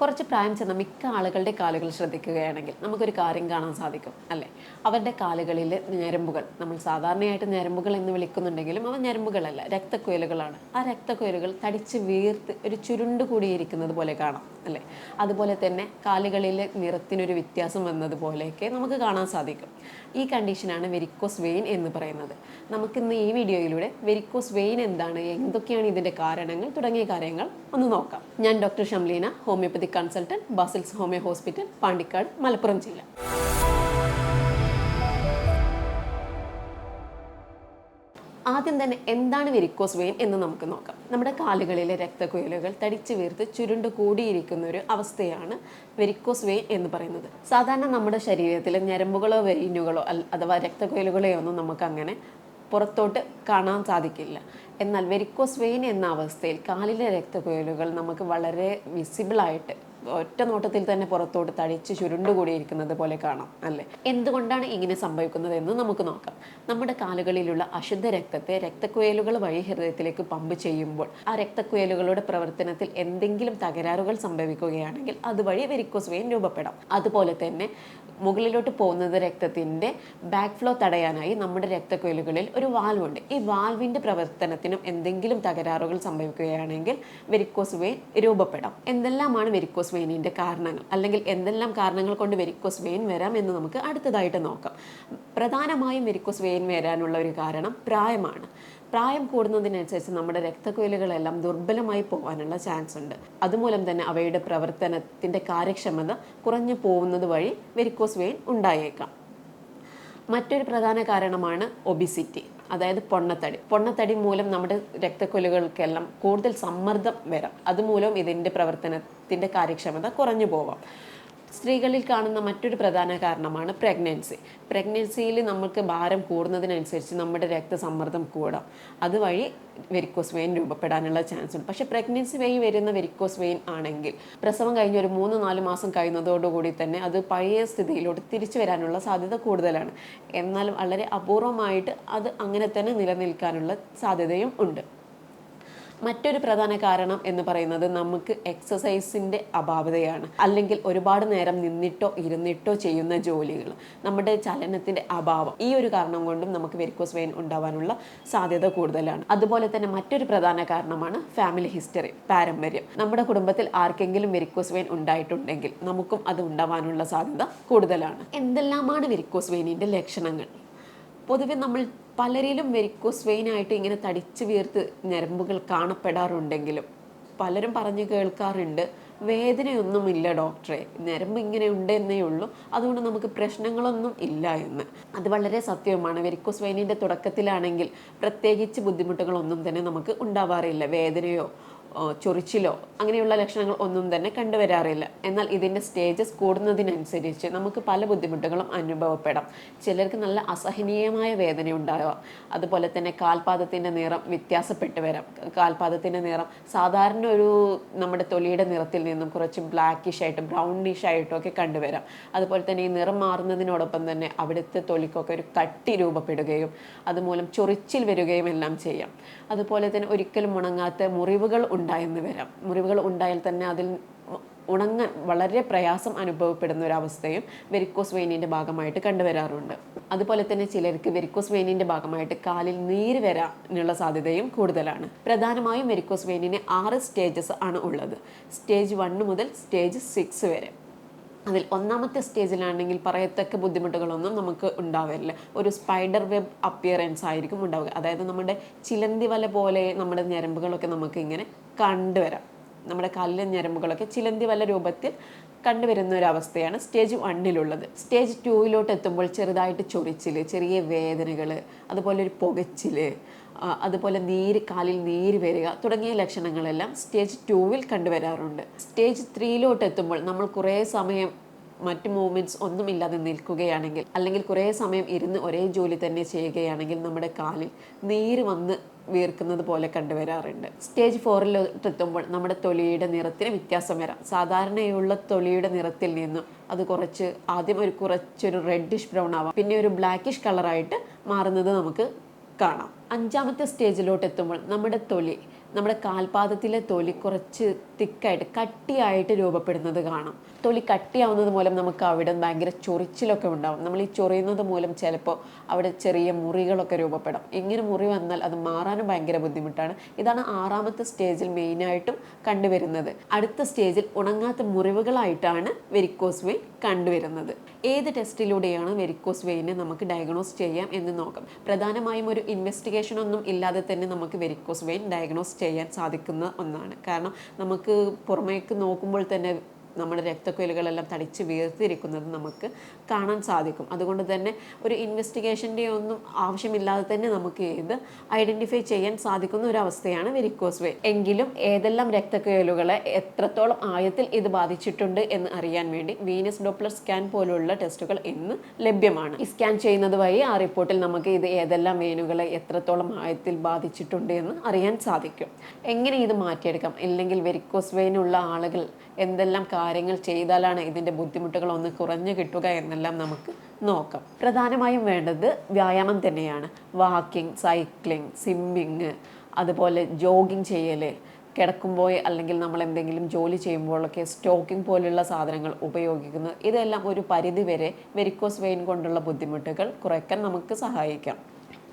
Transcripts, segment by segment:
കുറച്ച് പ്രായം ചെന്ന മിക്ക ആളുകളുടെ കാലുകൾ ശ്രദ്ധിക്കുകയാണെങ്കിൽ നമുക്കൊരു കാര്യം കാണാൻ സാധിക്കും അല്ലേ? അവരുടെ കാലുകളിൽ ഞരമ്പുകൾ നമ്മൾ സാധാരണയായിട്ട് ഞരമ്പുകൾ എന്ന് വിളിക്കുന്നുണ്ടെങ്കിലും അവ ഞരമ്പുകളല്ല രക്തക്കുഴലുകളാണ് ആ രക്തക്കുഴലുകൾ തടിച്ച് വീർത്ത് ഒരു ചുരുണ്ട് കൂടിയിരിക്കുന്നത് പോലെ കാണാം അല്ലേ? അതുപോലെ തന്നെ കാലുകളിലെ നിറത്തിനൊരു വ്യത്യാസം വന്നതുപോലെയൊക്കെ നമുക്ക് കാണാൻ സാധിക്കും. ഈ കണ്ടീഷനാണ് വെരിക്കോസ് വെയിൻ എന്ന് പറയുന്നത്. നമുക്കിന്ന് ഈ വീഡിയോയിലൂടെ വെരിക്കോസ് വെയിൻ എന്താണ് എന്തൊക്കെയാണ് ഇതിന്റെ കാരണങ്ങൾ തുടങ്ങിയ കാര്യങ്ങൾ ഒന്ന് നോക്കാം. ഞാൻ doctor Shamleena homoeopathy consultant Basils homoeo hospital Pandikkad Malappuram ജില്ല. ആദ്യം തന്നെ എന്താണ് വെരിക്കോസ് വെയിൻ എന്ന് നമുക്ക് നോക്കാം. നമ്മുടെ കാലുകളിലെ രക്തക്കുഴലുകൾ തടിച്ചു വീർത്ത് ചുരുണ്ട് കൂടിയിരിക്കുന്ന ഒരു അവസ്ഥയാണ് വെരിക്കോസ് വെയിൻ എന്ന് പറയുന്നത്. സാധാരണ നമ്മുടെ ശരീരത്തിൽ ഞരമ്പുകളോ വെയിനുകളോ അഥവാ രക്തക്കുഴലുകളോ ഒന്നും നമുക്ക് അങ്ങനെ പുറത്തോട്ട് കാണാൻ സാധിക്കില്ല. എന്നാൽ വെരിക്കോസ് വെയിൻ എന്ന അവസ്ഥയിൽ കാലിലെ രക്തക്കുഴലുകൾ നമുക്ക് വളരെ വിസിബിളായിട്ട് ഒറ്റ നോട്ടത്തിൽ തന്നെ പുറത്തോട്ട് തടിച്ച് ചുരുണ്ടുകൂടിയിരിക്കുന്നത് പോലെ കാണാം അല്ലേ? എന്തുകൊണ്ടാണ് ഇങ്ങനെ സംഭവിക്കുന്നത് എന്ന് നമുക്ക് നോക്കാം. നമ്മുടെ കാലുകളിലുള്ള അശുദ്ധ രക്തത്തെ രക്തക്കുയലുകൾ വഴി ഹൃദയത്തിലേക്ക് പമ്പ് ചെയ്യുമ്പോൾ ആ രക്തക്കുഴലുകളുടെ പ്രവർത്തനത്തിൽ എന്തെങ്കിലും തകരാറുകൾ സംഭവിക്കുകയാണെങ്കിൽ അതുവഴി വെരിക്കോസ് വെയിൻ രൂപപ്പെടാം. അതുപോലെ തന്നെ മുകളിലോട്ട് പോകുന്നത് രക്തത്തിന്റെ ബാക്ക് ഫ്ലോ തടയാനായി നമ്മുടെ രക്തക്കുയലുകളിൽ ഒരു വാൽവുണ്ട് ഈ വാൽവിന്റെ പ്രവർത്തനത്തിനും എന്തെങ്കിലും തകരാറുകൾ സംഭവിക്കുകയാണെങ്കിൽ വെരിക്കോസ് വെയിൻ രൂപപ്പെടാം. എന്തെല്ലാമാണ് വെരിക്കോസ് വെയിനിന്റെ കാരണങ്ങൾ അല്ലെങ്കിൽ എന്തെല്ലാം കാരണങ്ങൾ കൊണ്ട് വെരിക്കോസ് വെയിൻ വരാം എന്ന് നമുക്ക് അടുത്തതായിട്ട് നോക്കാം. പ്രധാനമായും വെരിക്കോസ് വെയിൻ വരാനുള്ള ഒരു കാരണം പ്രായമാണ്. പ്രായം കൂടുന്നതിനനുസരിച്ച് നമ്മുടെ രക്തക്കുഴലുകളെല്ലാം ദുർബലമായി പോകാനുള്ള ചാൻസ് ഉണ്ട്. അതുമൂലം തന്നെ അവയുടെ പ്രവർത്തനത്തിന്റെ കാര്യക്ഷമത കുറഞ്ഞു പോകുന്നത് വഴി വെരിക്കോസ് വെയിൻ ഉണ്ടായേക്കാം. മറ്റൊരു പ്രധാന കാരണമാണ് ഒബിസിറ്റി. അതായത് പൊണ്ണത്തടി. പൊണ്ണത്തടി മൂലം നമ്മുടെ രക്തക്കൊലുകൾക്കെല്ലാം കൂടുതൽ സമ്മർദ്ദം വരാം. അതുമൂലം ഇതിന്റെ പ്രവർത്തനത്തിന്റെ കാര്യക്ഷമത കുറഞ്ഞു പോവാം. സ്ത്രീകളിൽ കാണുന്ന മറ്റൊരു പ്രധാന കാരണമാണ് പ്രഗ്നൻസി പ്രഗ്നൻസിയിൽ നമുക്ക് ഭാരം കൂടുന്നതിനനുസരിച്ച് നമ്മുടെ രക്തസമ്മർദ്ദം കൂടാം. അതുവഴി വെരിക്കോസ് വെയിൻ രൂപപ്പെടാനുള്ള ചാൻസ് ഉണ്ട്. പക്ഷേ പ്രഗ്നൻസി വഴി വരുന്ന വെരിക്കോസ് വെയിൻ ആണെങ്കിൽ പ്രസവം കഴിഞ്ഞ് ഒരു മൂന്ന് നാല് മാസം കഴിയുന്നതോടുകൂടി തന്നെ അത് പഴയ സ്ഥിതിയിലോട്ട് തിരിച്ചു വരാനുള്ള സാധ്യത കൂടുതലാണ്. എന്നാൽ വളരെ അപൂർവമായിട്ട് അത് അങ്ങനെ തന്നെ നിലനിൽക്കാനുള്ള സാധ്യതയും ഉണ്ട്. മറ്റൊരു പ്രധാന കാരണം എന്ന് പറയുന്നത് നമുക്ക് എക്സസൈസിന്റെ അഭാവതയാണ്. അല്ലെങ്കിൽ ഒരുപാട് നേരം നിന്നിട്ടോ ഇരുന്നിട്ടോ ചെയ്യുന്ന ജോലികൾ നമ്മുടെ ചലനത്തിന്റെ അഭാവം. ഈ ഒരു കാരണം കൊണ്ടും നമുക്ക് വെരിക്കോസ് വെയിൻ ഉണ്ടാവാനുള്ള സാധ്യത കൂടുതലാണ്. അതുപോലെ തന്നെ മറ്റൊരു പ്രധാന കാരണമാണ് ഫാമിലി ഹിസ്റ്ററി പാരമ്പര്യം. നമ്മുടെ കുടുംബത്തിൽ ആർക്കെങ്കിലും വെരിക്കോസ് വെയിൻ ഉണ്ടായിട്ടുണ്ടെങ്കിൽ നമുക്കും അത് ഉണ്ടാവാനുള്ള സാധ്യത കൂടുതലാണ്. എന്തെല്ലാമാണ് വെരിക്കോസ് വെയിനിന്റെ ലക്ഷണങ്ങൾ? പൊതുവെ നമ്മൾ പലരിലും വെരിക്കോസ് വെയിനായിട്ട് ഇങ്ങനെ തടിച്ചു വീർത്ത് ഞരമ്പുകൾ കാണപ്പെടാറുണ്ടെങ്കിലും പലരും പറഞ്ഞു കേൾക്കാറുണ്ട് വേദനയൊന്നുമില്ല ഡോക്ടറെ ഞരമ്പ് ഇങ്ങനെ ഉണ്ട് എന്നേ ഉള്ളൂ അതുകൊണ്ട് നമുക്ക് പ്രശ്നങ്ങളൊന്നും ഇല്ല എന്ന്. അത് വളരെ സത്യവുമാണ്. വെരിക്കോസ് വെയിനിന്റെ തുടക്കത്തിലാണെങ്കിൽ പ്രത്യേകിച്ച് ബുദ്ധിമുട്ടുകളൊന്നും തന്നെ നമുക്ക് ഉണ്ടാവാറില്ല. വേദനയോ ചൊറിച്ചിലോ അങ്ങനെയുള്ള ലക്ഷണങ്ങൾ ഒന്നും തന്നെ കണ്ടുവരാറില്ല. എന്നാൽ ഇതിന്റെ സ്റ്റേജസ് കൂടുന്നതിനനുസരിച്ച് നമുക്ക് പല ബുദ്ധിമുട്ടുകളും അനുഭവപ്പെടാം. ചിലർക്ക് നല്ല അസഹനീയമായ വേദന ഉണ്ടാവാം. അതുപോലെ തന്നെ കാൽപാദത്തിന്റെ നിറം വ്യത്യാസപ്പെട്ട് വരാം. കാൽപാദത്തിന്റെ നിറം സാധാരണ ഒരു നമ്മുടെ തൊലിയുടെ നിറത്തിൽ നിന്നും കുറച്ച് ബ്ലാക്കിഷ് ആയിട്ടും ബ്രൗണിഷ് ആയിട്ടും ഒക്കെ കണ്ടുവരാം. അതുപോലെ തന്നെ ഈ നിറം മാറുന്നതിനോടൊപ്പം തന്നെ അവിടുത്തെ തൊലിക്കൊക്കെ ഒരു കട്ടി രൂപപ്പെടുകയും അതുമൂലം ചൊറിച്ചിൽ വരികയും എല്ലാം ചെയ്യാം. അതുപോലെ തന്നെ ഒരിക്കലും ഉണങ്ങാത്ത മുറിവുകൾ ഉണ്ടായെന്ന് വരാം. മുറിവുകൾ ഉണ്ടായാൽ തന്നെ അതിൽ ഉണങ്ങാൻ വളരെ പ്രയാസം അനുഭവപ്പെടുന്ന ഒരു അവസ്ഥയും വെരിക്കോസ് വെയിനിന്റെ ഭാഗമായിട്ട് കണ്ടുവരാറുണ്ട്. അതുപോലെ തന്നെ ചിലർക്ക് വെരിക്കോസ് വെയിനിന്റെ ഭാഗമായിട്ട് കാലിൽ നീര് വരാനുള്ള സാധ്യതയും കൂടുതലാണ്. പ്രധാനമായും വെരിക്കോസ് വെയിനിന് ആറ് സ്റ്റേജസ് ആണ് ഉള്ളത്. സ്റ്റേജ് വണ് മുതൽ സ്റ്റേജ് സിക്സ് വരെ. അതിൽ ഒന്നാമത്തെ സ്റ്റേജിലാണെങ്കിൽ പറയത്തക്ക ബുദ്ധിമുട്ടുകളൊന്നും നമുക്ക് ഉണ്ടാവില്ല. ഒരു സ്പൈഡർ വെബ് അപ്പിയറൻസ് ആയിരിക്കും ഉണ്ടാവുക. അതായത് നമ്മുടെ ചിലന്തി വല പോലെ നമ്മുടെ ഞരമ്പുകളൊക്കെ നമുക്ക് ഇങ്ങനെ കണ്ടുവരാം. നമ്മുടെ കല്ല് ഞരമ്പുകളൊക്കെ ചിലന്തി വല രൂപത്തിൽ കണ്ടുവരുന്ന ഒരു അവസ്ഥയാണ് സ്റ്റേജ് വണ്ണിലുള്ളത് സ്റ്റേജ് ടൂവിലോട്ട് എത്തുമ്പോൾ ചെറുതായിട്ട് ചൊറിച്ചിൽ ചെറിയ വേദനകൾ അതുപോലെ ഒരു പുകച്ചിൽ അതുപോലെ നീര് കാലിൽ നീര് വരിക തുടങ്ങിയ ലക്ഷണങ്ങളെല്ലാം സ്റ്റേജ് ടൂവിൽ കണ്ടുവരാറുണ്ട്. സ്റ്റേജ് ത്രീയിലോട്ട് എത്തുമ്പോൾ നമ്മൾ കുറേ സമയം മറ്റ് മൂവ്മെന്റ്സ് ഒന്നുമില്ലാതെ നിൽക്കുകയാണെങ്കിൽ അല്ലെങ്കിൽ കുറേ സമയം ഇരുന്ന് ഒരേ ജോലി തന്നെ ചെയ്യുകയാണെങ്കിൽ നമ്മുടെ കാലിൽ നീര് വന്ന് വീർക്കുന്നത് പോലെ കണ്ടുവരാറുണ്ട്. സ്റ്റേജ് ഫോറിലോട്ടെത്തുമ്പോൾ നമ്മുടെ തൊലിയുടെ നിറത്തിന് വ്യത്യാസം വരാം. സാധാരണയുള്ള തൊലിയുടെ നിറത്തിൽ നിന്നും അത് കുറച്ച് ആദ്യം ഒരു കുറച്ചൊരു റെഡിഷ് ബ്രൗൺ ആവാം. പിന്നെ ഒരു ബ്ലാക്കിഷ് കളറായിട്ട് മാറുന്നത് നമുക്ക് കാണാം. അഞ്ചാമത്തെ സ്റ്റേജിലോട്ട് എത്തുമ്പോൾ നമ്മുടെ തൊലി നമ്മുടെ കാൽപാദത്തിലെ തൊലി കുറച്ച് തിക്കായിട്ട് കട്ടിയായിട്ട് രൂപപ്പെടുന്നത് കാണാം. തൊലി കട്ടിയാവുന്നത് മൂലം നമുക്ക് അവിടെ ഭയങ്കര ചൊറിച്ചിലൊക്കെ ഉണ്ടാവും. നമ്മൾ ഈ ചൊറിയുന്നത് മൂലം ചിലപ്പോൾ അവിടെ ചെറിയ മുറികളൊക്കെ രൂപപ്പെടും. ഇങ്ങനെ മുറി വന്നാൽ അത് മാറാനും ഭയങ്കര ബുദ്ധിമുട്ടാണ്. ഇതാണ് ആറാമത്തെ സ്റ്റേജിൽ മെയിനായിട്ടും കണ്ടുവരുന്നത്. അടുത്ത സ്റ്റേജിൽ ഉണങ്ങാത്ത മുറിവുകളായിട്ടാണ് വെരിക്കോസ് വെയിൻ കണ്ടുവരുന്നത്. ഏത് ടെസ്റ്റിലൂടെയാണ് വെരിക്കോസ് വെയിനെ നമുക്ക് ഡയഗ്നോസ് ചെയ്യാം എന്ന് നോക്കാം. പ്രധാനമായും ഒരു ഇൻവെസ്റ്റിഗേഷൻ ഒന്നും ഇല്ലാതെ തന്നെ നമുക്ക് വെരിക്കോസ് വെയിൻ ഡയഗ്നോസ് ചെയ്യാൻ സാധിക്കുന്ന ഒന്നാണ്. കാരണം നമുക്ക് പുറമേക്ക് നോക്കുമ്പോൾ തന്നെ നമ്മുടെ രക്തക്കുഴലുകളെല്ലാം തടിച്ച് വീർത്തിരിക്കുന്നത് നമുക്ക് കാണാൻ സാധിക്കും. അതുകൊണ്ട് തന്നെ ഒരു ഇൻവെസ്റ്റിഗേഷന്റെ ഒന്നും ആവശ്യമില്ലാതെ തന്നെ നമുക്ക് ഇത് ഐഡന്റിഫൈ ചെയ്യാൻ സാധിക്കുന്ന ഒരു അവസ്ഥയാണ് വെരിക്കോസ് വേ എങ്കിലും ഏതെല്ലാം രക്തക്കുഴലുകളെ എത്രത്തോളം ആയത്തിൽ ഇത് ബാധിച്ചിട്ടുണ്ട് എന്ന് അറിയാൻ വേണ്ടി വീനസ് ഡോപ്ലർ സ്കാൻ പോലുള്ള ടെസ്റ്റുകൾ ഇന്ന് ലഭ്യമാണ്. ഈ സ്കാൻ ചെയ്യുന്നത് വഴി ആ റിപ്പോർട്ടിൽ നമുക്ക് ഇത് ഏതെല്ലാം വേനുകളെ എത്രത്തോളം ആയത്തിൽ ബാധിച്ചിട്ടുണ്ട് എന്ന് അറിയാൻ സാധിക്കും. എങ്ങനെ ഇത് മാറ്റിയെടുക്കാം? ഇല്ലെങ്കിൽ വെരിക്കോസ് വെയിനുള്ള ആളുകൾ എന്തെല്ലാം കാര്യങ്ങൾ ചെയ്താലാണ് ഇതിന്റെ ബുദ്ധിമുട്ടുകൾ ഒന്ന് കുറഞ്ഞു കിട്ടുക എന്നെല്ലാം നമുക്ക് നോക്കാം. പ്രധാനമായും വേണ്ടത് വ്യായാമം തന്നെയാണ്. വാക്കിംഗ് സൈക്ലിംഗ് സ്വിമ്മിങ് അതുപോലെ ജോഗിങ് ചെയ്യൽ കിടക്കുമ്പോൾ അല്ലെങ്കിൽ നമ്മൾ എന്തെങ്കിലും ജോലി ചെയ്യുമ്പോഴൊക്കെ സ്റ്റോക്കിംഗ് പോലുള്ള സാധനങ്ങൾ ഉപയോഗിക്കുന്നു. ഇതെല്ലാം ഒരു പരിധി വരെ വെരിക്കോസ് വെയിൻ കൊണ്ടുള്ള ബുദ്ധിമുട്ടുകൾ കുറയ്ക്കാൻ നമുക്ക് സഹായിക്കാം.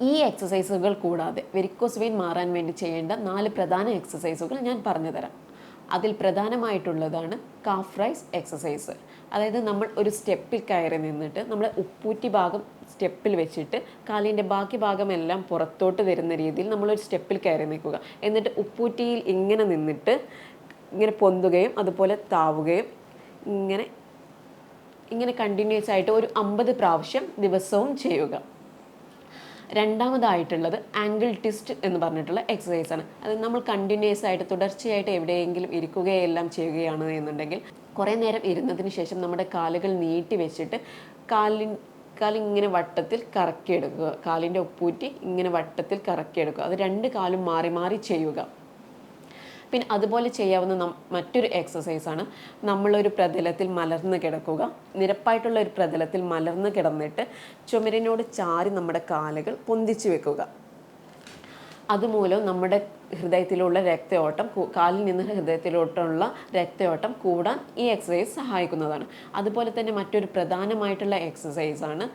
ഈ എക്സസൈസുകൾ കൂടാതെ വെരിക്കോസ് വെയിൻ മാറാൻ വേണ്ടി ചെയ്യേണ്ട നാല് പ്രധാന എക്സസൈസുകൾ ഞാൻ പറഞ്ഞുതരാം അതിൽ പ്രധാനമായിട്ടുള്ളതാണ് കാഫ് റൈസ് എക്സസൈസ് അതായത് നമ്മൾ ഒരു സ്റ്റെപ്പിൽ കയറി നിന്നിട്ട് നമ്മൾ ഉപ്പൂറ്റി ഭാഗം സ്റ്റെപ്പിൽ വെച്ചിട്ട് കാലിന്റെ ബാക്കി ഭാഗമെല്ലാം പുറത്തോട്ട് വരുന്ന രീതിയിൽ നമ്മളൊരു സ്റ്റെപ്പിൽ കയറി നിൽക്കുക. എന്നിട്ട് ഉപ്പൂറ്റിയിൽ ഇങ്ങനെ നിന്നിട്ട് ഇങ്ങനെ പൊന്തുകയും അതുപോലെ താവുകയും ഇങ്ങനെ ഇങ്ങനെ കണ്ടിന്യൂസ് ആയിട്ട് ഒരു അമ്പത് പ്രാവശ്യം ദിവസവും ചെയ്യുക. രണ്ടാമതായിട്ടുള്ളത് ആംഗിൾ ട്വിസ്റ്റ് എന്ന് പറഞ്ഞിട്ടുള്ള എക്സസൈസ് ആണ്. അത് നമ്മൾ കണ്ടിന്യൂസ് ആയിട്ട് തുടർച്ചയായിട്ട് എവിടെയെങ്കിലും ഇരിക്കുകയെല്ലാം ചെയ്യുകയാണ് എന്നുണ്ടെങ്കിൽ കുറേ നേരം ഇരുന്നതിന് ശേഷം നമ്മുടെ കാലുകൾ നീട്ടി വെച്ചിട്ട് കാലിൻ കാലിങ്ങനെ വട്ടത്തിൽ കറക്കിയെടുക്കുക. കാലിന്റെ ഒപ്പൂറ്റി ഇങ്ങനെ വട്ടത്തിൽ കറക്കിയെടുക്കുക. അത് രണ്ട് കാലും മാറി മാറി ചെയ്യുക. പിന്നെ അതുപോലെ ചെയ്യാവുന്ന മറ്റൊരു എക്സസൈസാണ് നമ്മളൊരു പ്രതലത്തിൽ മലർന്ന് കിടക്കുക. നിരപ്പായിട്ടുള്ള ഒരു പ്രതലത്തിൽ മലർന്ന് കിടന്നിട്ട് ചുമരിനോട് ചാരി നമ്മുടെ കാലുകൾ പൊന്തിച്ചു വെക്കുക. അതുമൂലം നമ്മുടെ ഹൃദയത്തിലുള്ള രക്തയോട്ടം കാലിൽ നിന്ന് ഹൃദയത്തിലോട്ടുള്ള രക്തയോട്ടം കൂടാൻ ഈ എക്സസൈസ് സഹായിക്കുന്നതാണ്. അതുപോലെ തന്നെ മറ്റൊരു പ്രധാനമായിട്ടുള്ള എക്സസൈസാണ്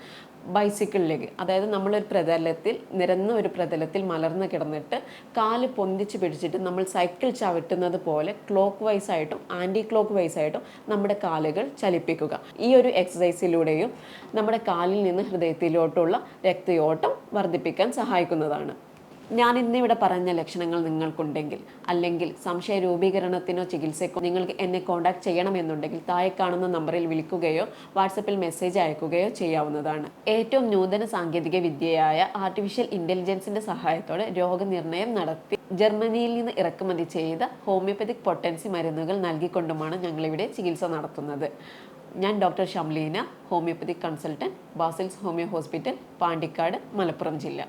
ബൈസിക്കിൾ ലെഗ് അതായത് നമ്മളൊരു പ്രതലത്തിൽ നിരന്ന ഒരു പ്രതലത്തിൽ മലർന്ന് കിടന്നിട്ട് കാൽ പൊന്തിച്ച് പിടിച്ചിട്ട് നമ്മൾ സൈക്കിൾ ചവിട്ടുന്നത് പോലെ ക്ലോക്ക് വൈസ് ആയിട്ടും ആന്റി ക്ലോക്ക് വൈസ് ആയിട്ടും നമ്മുടെ കാലുകൾ ചലിപ്പിക്കുക. ഈ ഒരു എക്സസൈസിലൂടെയും നമ്മുടെ കാലിൽ നിന്ന് ഹൃദയത്തിലോട്ടുള്ള രക്തയോട്ടം വർദ്ധിപ്പിക്കാൻ സഹായിക്കുന്നതാണ്. ഞാൻ ഇന്നിവിടെ പറഞ്ഞ ലക്ഷണങ്ങൾ നിങ്ങൾക്കുണ്ടെങ്കിൽ അല്ലെങ്കിൽ സംശയ രൂപീകരണത്തിനോ ചികിത്സയ്ക്കോ നിങ്ങൾക്ക് എന്നെ കോൺടാക്ട് ചെയ്യണമെന്നുണ്ടെങ്കിൽ താഴെ കാണുന്ന നമ്പറിൽ വിളിക്കുകയോ വാട്സപ്പിൽ മെസ്സേജ് അയക്കുകയോ ചെയ്യാവുന്നതാണ്. ഏറ്റവും നൂതന സാങ്കേതിക വിദ്യയായ ആർട്ടിഫിഷ്യൽ ഇന്റലിജൻസിന്റെ സഹായത്തോടെ രോഗനിർണയം നടത്തി ജർമ്മനിയിൽ നിന്ന് ഇറക്കുമതി ചെയ്ത ഹോമിയോപ്പതിക് പൊട്ടൻസി മരുന്നുകൾ നൽകിക്കൊണ്ടുമാണ് ഞങ്ങളിവിടെ ചികിത്സ നടത്തുന്നത്. ഞാൻ doctor Shamleena homoeopathy consultant Basils homoeo hospital Pandikkad Malappuram ജില്ല.